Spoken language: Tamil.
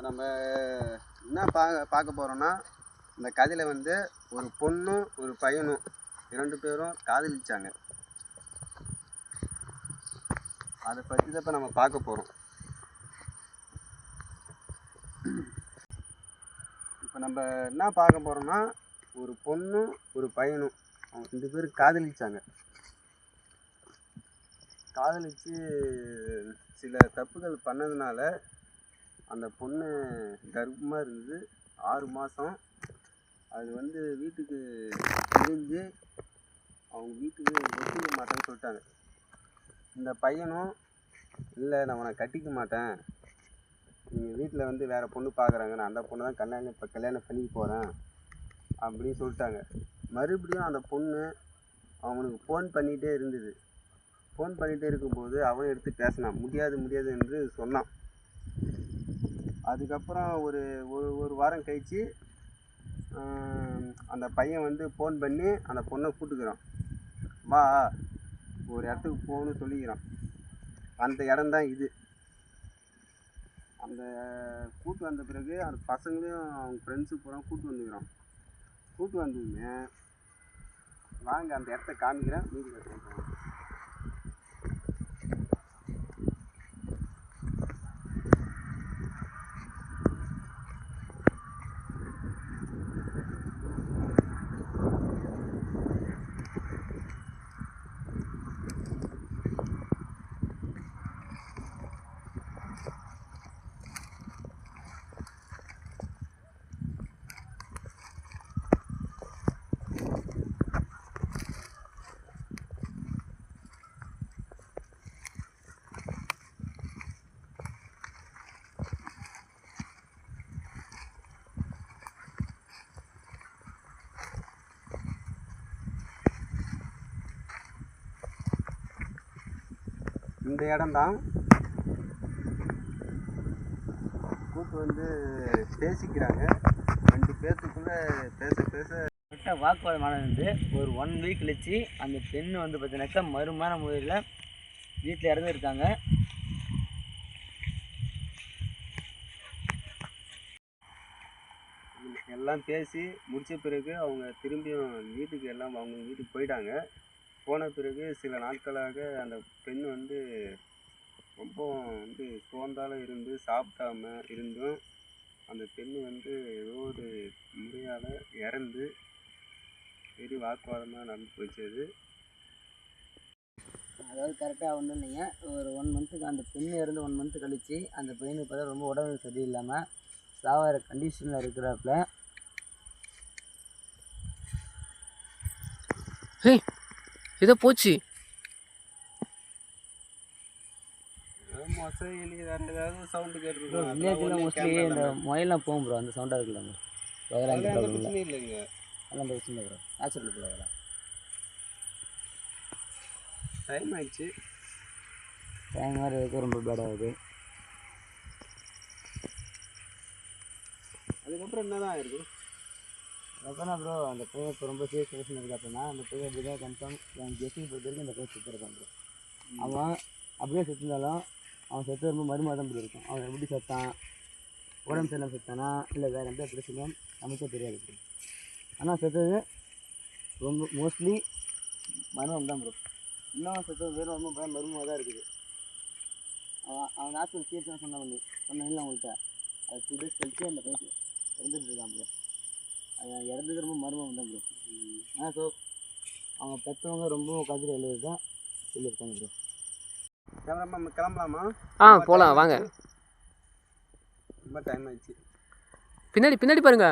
இப்போ நம்ம என்ன பா பார்க்க போகிறோன்னா இந்த கதையில் வந்து ஒரு பொண்ணும் ஒரு பையனும் இரண்டு பேரும் காதலிச்சாங்க. அதை பற்றி தான் இப்போ நம்ம பார்க்க போகிறோம் இப்போ நம்ம என்ன பார்க்க போகிறோம்னா ஒரு பொண்ணும் ஒரு பையனும் அவங்க ரெண்டு பேரும் காதலிச்சாங்க. காதலிச்சு சில தப்புகள் பண்ணதுனால அந்த பொண்ணு கர்ப்பமாக இருந்தது. ஆறு மாதம் அது வந்து வீட்டுக்கு தெரிஞ்சு அவங்க வீட்டுக்கு ஒத்துக்க மாட்டேன்னு சொல்லிட்டாங்க. இந்த பையனும் இல்லை நான் உன்னை கட்டிக்க மாட்டேன். நீங்கள் வீட்டில் வந்து வேறு பொண்ணு பார்க்குறாங்க நான் அந்த பொண்ணு தான் கல்யாணம் இப்போ கல்யாணம் பண்ணிக்க போகிறேன் அப்படின்னு சொல்லிட்டாங்க. மறுபடியும் அந்த பொண்ணு அவனுக்கு ஃபோன் பண்ணிகிட்டே இருந்தது. ஃபோன் பண்ணிகிட்டே இருக்கும்போது அவன் எடுத்து பேசினான். முடியாது முடியாது என்று சொன்னான். அதுக்கப்புறம் ஒரு ஒரு ஒரு வாரம் கழித்து அந்த பையன் வந்து ஃபோன் பண்ணி அந்த பொண்ணை கூட்டுக்கிறான். வா ஒரு இடத்துக்கு போகணும்னு சொல்லிக்கிறான். அந்த இடம்தான் இது. அந்த கூட்டு வந்த பிறகு அந்த பசங்களையும் அவங்க ஃப்ரெண்ட்ஸு பூரா கூட்டு வந்துக்கிறான். கூட்டு வந்ததுமே வாங்க அந்த இடத்த காமிக்கிறேன் மீதி இந்த இந்த இடம்தான். கூட்டு வந்து பேசிக்கிறாங்க. ரெண்டு பேர்த்துக்குள்ளே பேச பேச. விட்ட வாக்குவாதம் ஒரு ஒன் வீக் கழிச்சு அந்த பெண் வந்து பார்த்தீங்கன்னாக்கா மறுமான முறையில் வீட்டில் இறந்துருக்காங்க. எல்லாம் பேசி முடித்த பிறகு அவங்க திரும்பியும் வீட்டுக்கு எல்லாம் அவங்க வீட்டுக்கு போயிட்டாங்க. போன பிறகு சில நாட்களாக அந்த பெண் வந்து ரொம்ப வந்து சோர்ந்தால இருந்து சாப்பிடாம இருந்தும் அந்த பெண் வந்து ஏதோ ஒரு முறையால் இறந்து பெரிய வாக்குவாதமாக நடந்து போச்சு அது அதாவது கரெக்டாக ஒன்றும் இல்லைங்க. ஒரு ஒன் மந்த்துக்கு அந்த பெண் இறந்து ஒன் மந்த்து கழிச்சு அந்த பையனுக்கு பார்த்தா ரொம்ப உடம்பு சரியில்லாமல் சாவார கண்டிஷனில் இருக்கிறாப்புல. ஏய் ஏதோ போச்சு. வேறு வில்லேஜில் மோஸ்ட்லி இந்த முயல்லாம் போகும் ப்ரோ அந்த சவுண்டாக இருக்குல்ல ப்ரோ அதெல்லாம் அந்த பிரச்சனையும் இல்லைங்க. அதெல்லாம் அந்த பிரச்சனை ப்ரோ நேச்சுரல் ப்ரோ அதெல்லாம். டைம் ஆயிடுச்சு. டைம் மாதிரி இருக்கு ரொம்ப பேடாகுது அதுக்கப்புறம் என்னதான் ஆயிருக்கும் அப்புறம் ப்ரோ அந்த பையன் இப்போ ரொம்ப சீரியஸ் கண்டிஷன் இருக்குது அப்படின்னா அந்த பையன் இப்படி தான் கன்ஃபார்ம் என் கெஸ்டிங் பொறுத்த வரைக்கும் இந்த பையன் சுற்றிருக்கான் ப்ரோ அவன் அப்படியே செத்துருந்தாலும் அவன் செத்து ரொம்ப மறுமாதம் இப்படி இருக்கும். அவன் எப்படி செத்தான் உடம்பு சரியில்லாமல் செத்தானா இல்லை வேறு எந்த பிரச்சனையும் நமக்கே தெரியாது ப்ரோ ஆனால் செத்தது ரொம்ப மோஸ்ட்லி மர்மம் தான் ப்ரோ இன்னும் செத்தது வெறும் ரொம்ப பயம் மர்மமாக தான் இருக்குது. அவன் அவன் ஆஸ்பத்திரி சீரியஸாக சொன்ன பண்ணி இல்லை அவங்கள்ட்ட அது டூ டேஸ் கழிச்சு அந்த பையன் இறந்துட்டு இருக்கான் ப்ரோ இறந்தது ரொம்ப மர்மம் தான் ப்ரோ ஆ ஸோ அவங்க பெற்றவங்க ரொம்ப கதிரை எழுது தான் சொல்லியிருக்காங்க ப்ரோ கேமராமேன் நம்ம கிளம்பலாமா? ஆ போகலாம் வாங்க. ரொம்ப டைம் ஆயிடுச்சு. பின்னாடி பின்னாடி பாருங்க.